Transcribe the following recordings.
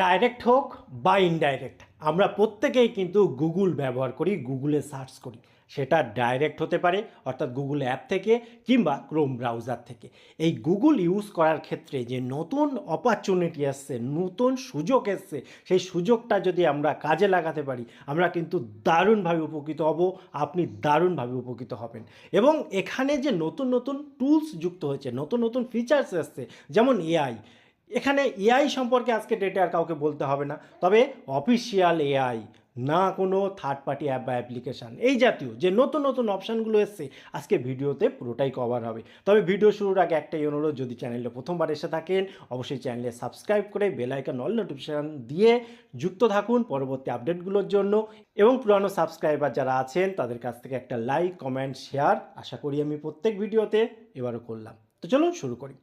Direct হোক বা indirect, আমরা প্রত্যেকেই কিন্তু গুগল ব্যবহার করি, গুগলে সার্চ করি। সেটা ডাইরেক্ট হতে পারে, অর্থাৎ গুগল অ্যাপ থেকে কিংবা ক্রোম ব্রাউজার থেকে। এই গুগল ইউজ করার ক্ষেত্রে যে নতুন অপরচুনিটি আসছে, নতুন সুযোগ এসছে, সেই সুযোগটা যদি আমরা কাজে লাগাতে পারি, আমরা কিন্তু দারুণভাবে উপকৃত হব, আপনি দারুণভাবে উপকৃত হবেন। এবং এখানে যে নতুন নতুন টুলস যুক্ত হয়েছে, নতুন নতুন ফিচার্স এসছে, যেমন এআই এখানে এআই সম্পর্কে আজকে ডেটে আর কাউকে বলতে হবে না। তবে অফিসিয়াল এআই না কোনো থার্ড পার্টি অ্যাপ বা অ্যাপ্লিকেশান এই জাতীয় যে নতুন নতুন অপশানগুলো এসছে, আজকে ভিডিওতে পুরোটাই কভার হবে। তবে ভিডিও শুরুর আগে একটাই অনুরোধ, যদি চ্যানেলে প্রথমবার এসে থাকেন, অবশ্যই চ্যানেলে সাবস্ক্রাইব করে বেল আইকন অল নোটিফিকেশান দিয়ে যুক্ত থাকুন পরবর্তী আপডেটগুলোর জন্য। এবং পুরানো সাবস্ক্রাইবার যারা আছেন, তাদের কাছ থেকে একটা লাইক কমেন্ট শেয়ার আশা করি আমি প্রত্যেক ভিডিওতে এবারও করলাম। তো চলুন শুরু করি।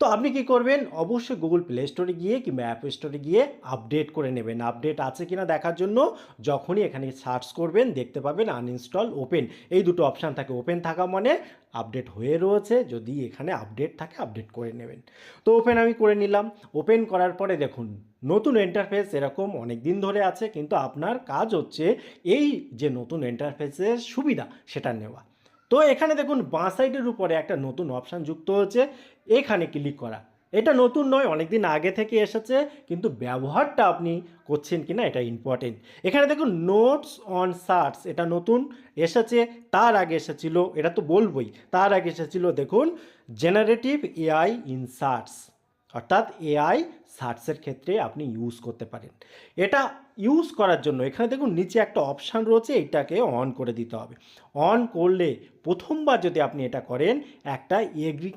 তো আপনি কি করবেন? অবশ্যই গুগল প্লে স্টোরে গিয়ে কিংবা অ্যাপ স্টোরে গিয়ে আপডেট করে নেবেন। আপডেট আছে কিনা দেখার জন্য যখনই এখানে সার্চ করবেন, দেখতে পাবেন আনইনস্টল ওপেন এই দুটো অপশান থাকে। ওপেন থাকা মানে আপডেট হয়ে রয়েছে। যদি এখানে আপডেট থাকে আপডেট করে নেবেন। তো ওপেন আমি করে নিলাম। ওপেন করার পরে দেখুন, নতুন ইন্টারফেস এরকম অনেক দিন ধরে আছে, কিন্তু আপনার কাজ হচ্ছে এই যে নতুন ইন্টারফেসের সুবিধা, সেটা নেওয়া। তো এখানে দেখুন, বাঁ সাইডের উপরে একটা নতুন অপশান যুক্ত হচ্ছে এখানে ক্লিক করা। এটা নতুন নয় অনেক দিন আগে থেকে এসেছে, কিন্তু ব্যবহারটা আপনি করছেন কি না এটা ইম্পর্টেন্ট এখানে দেখুন নোটস অন সার্চ এটা নতুন এসেছে, তার আগে এসেছিল, এটা তো বলবই, তার আগে এসেছিল দেখুন জেনারেটিভ এআই ইন সার্চ অর্থাৎ এআই সার্চের ক্ষেত্রে আপনি ইউজ করতে পারেন। এটা ইউজ করার জন্য এখানে দেখুন নিচে একটা অপশান রয়েছে, এটাকে অন করে দিতে হবে। অন করলে প্রথমবার যদি আপনি এটা করেন, একটা এগ্রি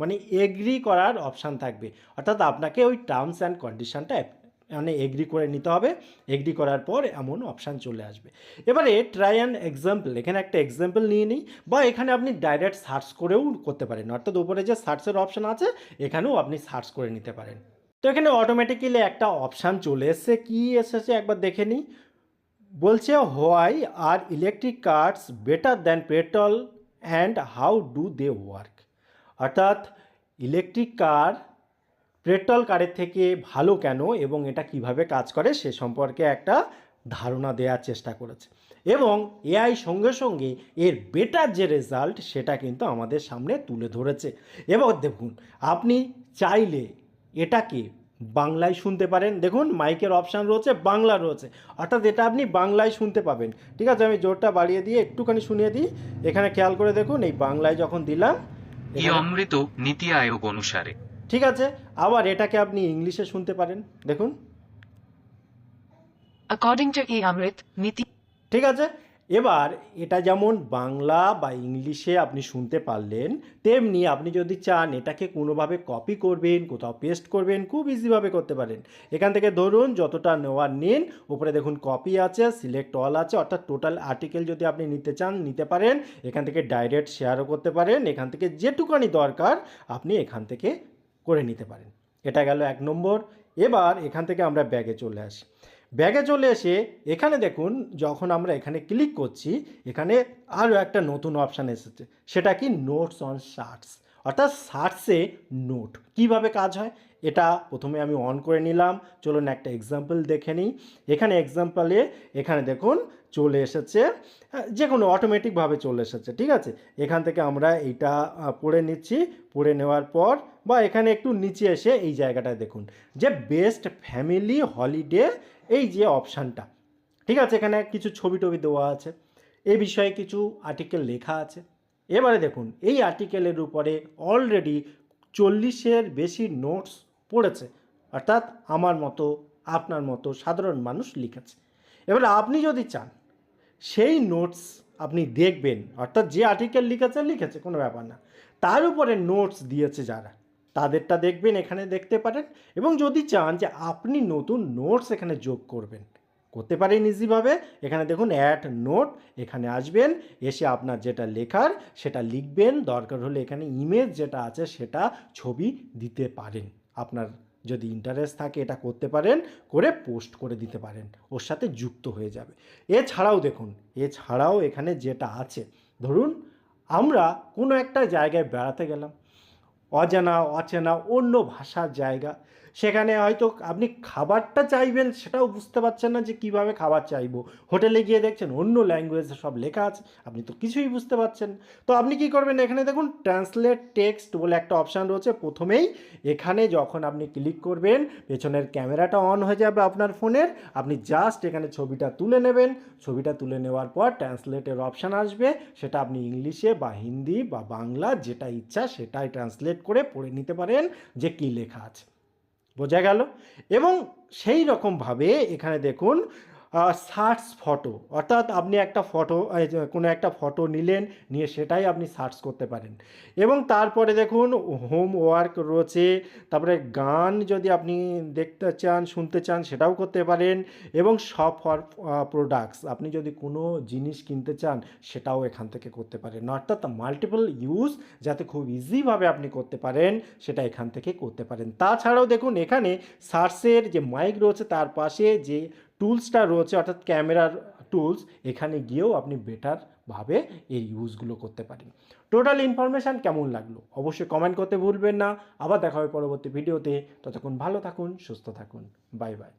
মানে এগ্রি করার অপশান থাকবে। অর্থাৎ আপনাকে ওই টার্মস অ্যান্ড কন্ডিশনটা মানে এগ্রি করে নিতে হবে। এগ্রি করার পর এমন অপশান চলে আসবে। এবারে ট্রাই অ্যান্ড এক্সাম্পল এখানে একটা এক্সাম্পল নিয়ে নিই বা এখানে আপনি ডাইরেক্ট সার্চ করেও করতে পারেন। অর্থাৎ উপরে যে সার্চের অপশান আছে, এখানেও আপনি সার্চ করে নিতে পারেন। তো এখানে অটোমেটিক্যালি একটা অপশান চলে এসছে। কী এসেছে? একবার দেখে নিই। বলছে why are electric cars better than petrol and how do they work অর্থাৎ ইলেকট্রিক কার পেট্রোল কারের থেকে ভালো কেন এবং এটা কীভাবে কাজ করে সে সম্পর্কে একটা ধারণা দেওয়ার চেষ্টা করেছে। এবং এআই সঙ্গে সঙ্গে এর বেটার যে রেজাল্ট সেটা কিন্তু আমাদের সামনে তুলে ধরেছে। এবং দেখুন, আপনি চাইলে এটাকে বাংলায় শুনতে পারেন। দেখুন মাইকের অপশান রয়েছে বাংলা রয়েছে। অর্থাৎ এটা আপনি বাংলায় শুনতে পাবেন। ঠিক আছে আমি জোরটা বাড়িয়ে দিয়ে একটুখানি শুনিয়ে দিই। এখানে খেয়াল করে দেখুন এই বাংলায় যখন দিলাম ই এখানে- অমৃত নীতি আয়োগ অনুসারে। ঠিক আছে আবার এটাকে আপনি ইংলিশে শুনতে পারেন। দেখুন। According to E. Amrit, Niti ঠিক আছে এবার এটা যেমন বাংলা বা ইংলিশে আপনি শুনতে পারলেন, তেমনি আপনি যদি চান এটাকে কোনোভাবে কপি করবেন, কোথাও পেস্ট করবেন, খুব ইজিভাবে করতে পারেন। এখান থেকে ধরুন যতটা নেওয়ার নিন, উপরে দেখুন কপি আছে সিলেক্ট অল আছে, অর্থাৎ টোটাল আর্টিকেল যদি আপনি নিতে চান, নিতে পারেন, এখান থেকে ডাইরেক্ট শেয়ারও করতে পারেন, এখান থেকে যেটুকানি দরকার আপনি এখান থেকে করে নিতে পারেন। এটা গেল এক নম্বর। এবার এখান থেকে আমরা ব্যাগে চলে আসি। ব্যাগে চলে এসে এখানে দেখুন, যখন আমরা এখানে ক্লিক করছি, এখানে আরও একটা নতুন অপশান এসেছে। সেটা কি? নোটস অন শার্টস অর্থাৎ সার্চে নোট। কীভাবে কাজ হয়? এটা প্রথমে আমি অন করে নিলাম। চলুন একটা এক্সাম্পল দেখে নিই। এখানে এক্সাম্পলে এখানে দেখুন চলে এসেছে হ্যাঁ, যে কোনো অটোমেটিকভাবে চলে এসেছে ঠিক আছে? এখান থেকে আমরা এইটা পড়ে নিচ্ছি। পড়ে নেওয়ার পর বা এখানে একটু নিচে এসে এই জায়গাটায় দেখুন। যে বেস্ট ফ্যামিলি হলিডে এই যে অপশানটা ঠিক আছে? এখানে কিছু ছবি টবি দেওয়া আছে। এ বিষয়ে কিছু আর্টিকেল লেখা আছে। এবারে দেখুন, এই আর্টিকেলের উপরে অলরেডি চল্লিশের বেশি নোটস পড়েছে। অর্থাৎ আমার মতো, আপনার মতো সাধারণ মানুষ লিখেছে। এবার আপনি যদি চান, সেই নোটস আপনি দেখবেন, অর্থাৎ যে আর্টিকেল লিখেছে লিখেছে, কোনো ব্যাপার না। তার উপরে নোটস দিয়েছে যারা, তাদেরটা দেখবেন, এখানে দেখতে পারেন। এবং যদি চান যে আপনি নতুন নোটস এখানে যোগ করবেন করতে পারেন ইজিভাবে এখানে দেখুন অ্যাড নোট এখানে আসবেন, এসে আপনার যেটা লেখার সেটা লিখবেন। দরকার হলে এখানে ইমেজ যেটা আছে সেটা ছবি দিতে পারেন। আপনার যদি ইন্টারেস্ট থাকে এটা করতে পারেন, করে পোস্ট করে দিতে পারেন। ওর সাথে যুক্ত হয়ে যাবে। এছাড়াও দেখুন, এছাড়াও এখানে যেটা আছে, ধরুন আমরা কোনো একটা জায়গায় বেড়াতে গেলাম। অজানা, অচেনা, অন্য ভাষার জায়গা। সেখানে হয়তো আপনি খাবারটা চাইবেন, সেটাও বুঝতে পারছেন না যে কীভাবে খাবার চাইব। হোটেলে গিয়ে দেখছেন অন্য ল্যাঙ্গুয়েজে সব লেখা আছে, আপনি তো কিছুই বুঝতে পারছেন তো আপনি কি করবেন এখানে দেখুন ট্রান্সলেট টেক্সট বলে একটা অপশান রয়েছে। প্রথমেই এখানে যখন আপনি ক্লিক করবেন, পেছনের ক্যামেরাটা অন হয়ে যাবে আপনার ফোনের। আপনি জাস্ট এখানে ছবিটা তুলে নেবেন। ছবিটা তুলে নেওয়ার পর ট্রান্সলেটের অপশান আসবে। সেটা আপনি ইংলিশে বা হিন্দি বা বাংলা যেটা ইচ্ছা সেটাই ট্রান্সলেট করে পড়ে নিতে পারেন যে কী লেখা আছে। বোঝা গেল। এবং সেই রকমভাবে এখানে দেখুন সার্চ ফটো অর্থাৎ আপনি একটা ফটো কোনো একটা ফটো নিলেন, নিয়ে সেটাই আপনি সার্চ করতে পারেন। এবং তারপরে দেখুন হোমওয়ার্ক রয়েছে, তারপরে গান যদি আপনি দেখতে চান, শুনতে চান, সেটাও করতে পারেন। এবং শপ ফর প্রোডাক্টস আপনি যদি কোনো জিনিস কিনতে চান, সেটাও এখান থেকে করতে পারেন। অর্থাৎ মাল্টিপল ইউজ যাতে খুব ইজিভাবে আপনি করতে পারেন, সেটা এখান থেকে করতে পারেন। তাছাড়াও দেখুন, এখানে সার্চের যে মাইক রয়েছে, তার পাশে যে টুলসটা রয়েছে, অর্থাৎ ক্যামেরার টুলস, এখানে গিয়েও আপনি বেটারভাবে এই ইউজগুলো করতে পারেন। টোটাল ইনফরমেশান কেমন লাগল? অবশ্যই কমেন্ট করতে ভুলবেন না। আবার দেখা হবে পরবর্তী ভিডিওতে ততক্ষণ ভালো থাকুন, সুস্থ থাকুন। Bye bye